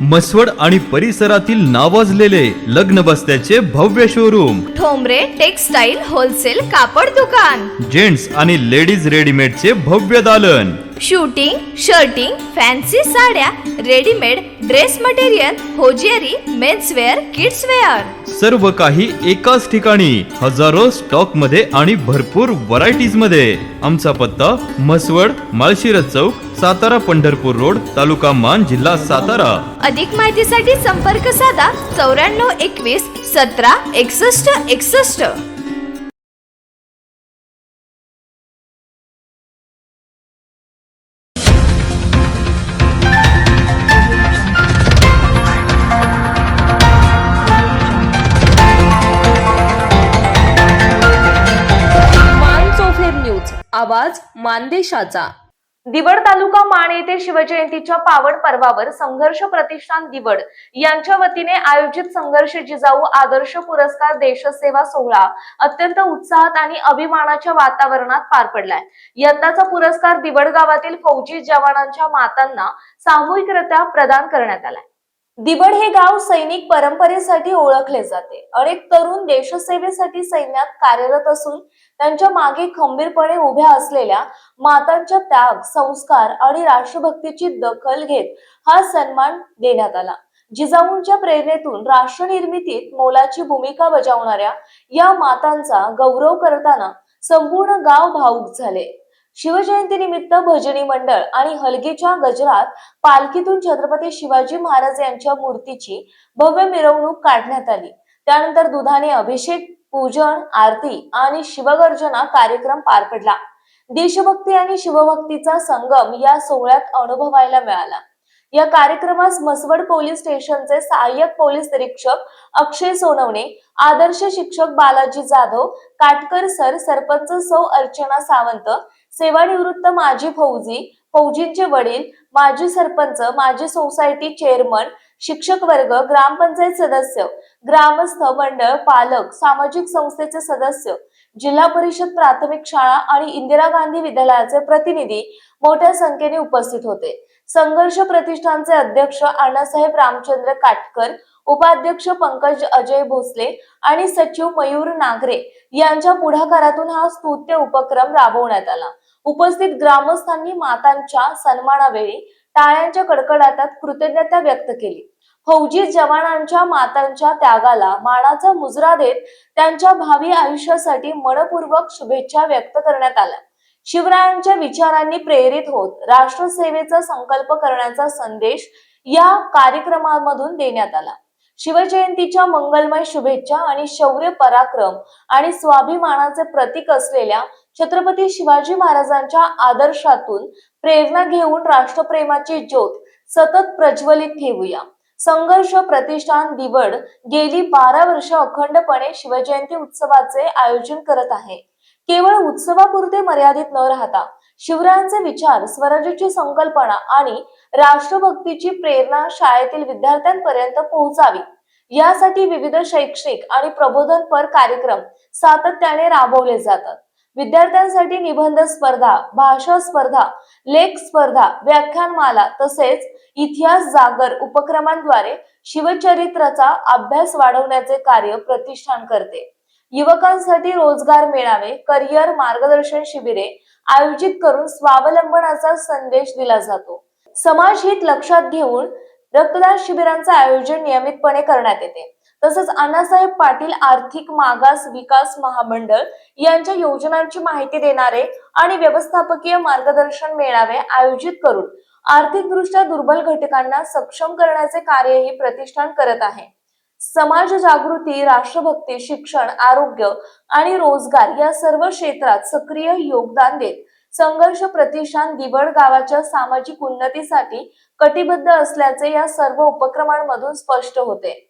मसवड आणि परिसरातील नावाजलेले लग्न बस्त्याचे भव्य शोरूम ठोंबरे टेक्सटाईल होलसेल कापड दुकान. जेंट्स आणि लेडीज रेडीमेडचे भव्य दालन. शूटिंग शर्टिंग फॅन्सी साड्या readymade dress material hosiery menswear kidswear. सर्व काही एकाच ठिकाणी हजारो स्टॉकमध्ये आणि भरपूर व्हरायटीजमध्ये. आमचा पत्ता मसवड माळशिरस चौक सातारा पंढरपूर रोड तालुका मान जिल्हा सातारा. अधिक माहितीसाठी संपर्क साधा चौऱ्याण्णव एकवीस सतरा एकसष्ट एकसष्ट. आवाज मानदेशाचा. दिवड तालुका मान येथे शिवजयंतीच्या पावन पर्वावर संघर्ष प्रतिष्ठान दिवड यांच्या वतीने आयोजित संघर्ष जिजाऊ आदर्श पुरस्कार देशसेवा सोहळा अत्यंत उत्साहात आणि अभिमानाच्या वातावरणात पार पडलाय. यंदाचा पुरस्कार दिवड गावातील फौजी जवानांच्या मातांना सामूहिकरित्या प्रदान करण्यात आलाय. दिबड हे गाव सैनिक परंपरेसाठी ओळखले जाते. अनेक तरुण देशसेवेसाठी सैन्यात कार्यरत असून त्यांच्या मागे खंबीरपणे उभ्या असलेल्या मातांच्या त्याग संस्कार आणि राष्ट्रभक्तीची दखल घेत हा सन्मान देण्यात आला. जिजाऊंच्या प्रेरणेतून राष्ट्र निर्मितीत मोलाची भूमिका बजावणाऱ्या या मातांचा गौरव करताना संपूर्ण गाव भाऊक झाले. शिवजयंतीनिमित्त भजनी मंडळ आणि हलगीच्या गजरात पालखीतून छत्रपती शिवाजी महाराज यांच्या मूर्तीची भव्य मिरवणूक काढण्यात आली. त्यानंतर दुधाने अभिषेक पूजन आरती आणि शिवगर्जना कार्यक्रम पार पडला. देशभक्ती आणि शिवभक्तीचा संगम या सोहळ्यात अनुभवायला मिळाला. या कार्यक्रमास मसवड पोलीस स्टेशनचे सहाय्यक पोलीस निरीक्षक अक्षय सोनवणे आदर्श शिक्षक बालाजी जाधव काटकर सर सरपंच सौ अर्चना सावंत सेवानिवृत्त माजी फौजी फौजींचे वडील माजी सरपंच माजी सोसायटी चेअरमन शिक्षक वर्ग ग्रामपंचायत सदस्य ग्रामस्थ मंडळ पालक सामाजिक संस्थेचे सदस्य जिल्हा परिषद प्राथमिक शाळा आणि इंदिरा गांधी विद्यालयाचे प्रतिनिधी मोठ्या संख्येने उपस्थित होते. संघर्ष प्रतिष्ठानचे अध्यक्ष अण्णासाहेब रामचंद्र काटकर उपाध्यक्ष पंकज अजय भोसले आणि सचिव मयूर नागरे यांच्या पुढाकारातून हा स्तुत्य उपक्रम राबवण्यात आला. उपस्थित ग्रामस्थांनी मातांच्या सन्मानावेळी टाळ्यांच्या कडकडाटात कृतज्ञता व्यक्त केली. फौजी जवानांच्या मातांच्या त्यागाला मानाचा मुजरा देत त्यांच्या भावी आयुष्यासाठी मनपूर्वक शुभेच्छा व्यक्त करण्यात आल्या. शिवरायांच्या विचारांनी प्रेरित होत राष्ट्रसेवेचा संकल्प करण्याचा संदेश या कार्यक्रमामधून देण्यात आला. शिवजयंतीच्या मंगलमय शुभेच्छा आणि शौर्य पराक्रम आणि स्वाभिमानाचे प्रतीक असलेल्या छत्रपती शिवाजी महाराजांच्या आदर्शातून प्रेरणा घेऊन राष्ट्रप्रेमाची ज्योत सतत प्रज्वलित ठेवूया. संघर्ष प्रतिष्ठान दिवड गेली बारा वर्ष अखंडपणे शिवजयंती उत्सवाचे आयोजन करत आहे. केवळ उत्सवापुरते मर्यादित न राहता शिवरायांचे विचार स्वराज्याची संकल्पना आणि राष्ट्रभक्तीची प्रेरणा शाळेतील विद्यार्थ्यांपर्यंत पोहोचावी. यासाठी विविध शैक्षणिक आणि प्रबोधनपर कार्यक्रम सातत्याने राबवले जातात. विद्यार्थ्यांसाठी निबंध स्पर्धा भाषा स्पर्धा लेख स्पर्धा व्याख्यानमाला तसेच इतिहास जागर उपक्रमांद्वारे शिवचरित्राचा अभ्यास वाढवण्याचे कार्य प्रतिष्ठान करते. युवकांसाठी रोजगार मेळावे करिअर मार्गदर्शन शिबिरे आयोजित करून स्वावलंबनाचा संदेश दिला जातो. समाज हित लक्षात घेऊन रक्तदान शिबिरांचं आयोजन नियमितपणे करण्यात येते. तसंच अण्णासाहेब पाटील आर्थिक मागास विकास महामंडळ यांच्या योजनांची माहिती देणारे आणि व्यवस्थापकीय मार्गदर्शन मेळावे आयोजित करून आर्थिकदृष्ट्या दुर्बल घटकांना सक्षम करण्याचे कार्यही प्रतिष्ठान करत आहे. समाज जागृती राष्ट्रभक्ती शिक्षण आरोग्य आणि रोजगार या सर्व क्षेत्रात सक्रिय योगदान देत संघर्ष प्रतिष्ठान दिवड गावाच्या सामाजिक उन्नतीसाठी कटिबद्ध असल्याचे या सर्व उपक्रमांमधून स्पष्ट होते.